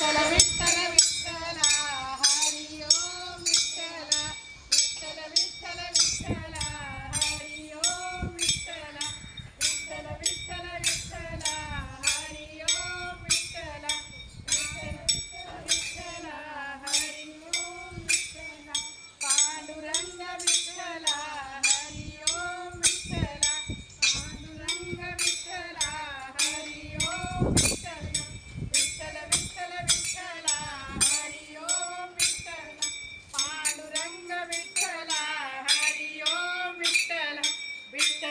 Solamente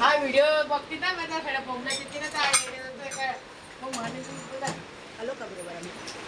हा video बघते ना माझ्या सगळ्या बोंबला किती ना त्या आयडिया काय मग म्हणे हॅलो का बरोबर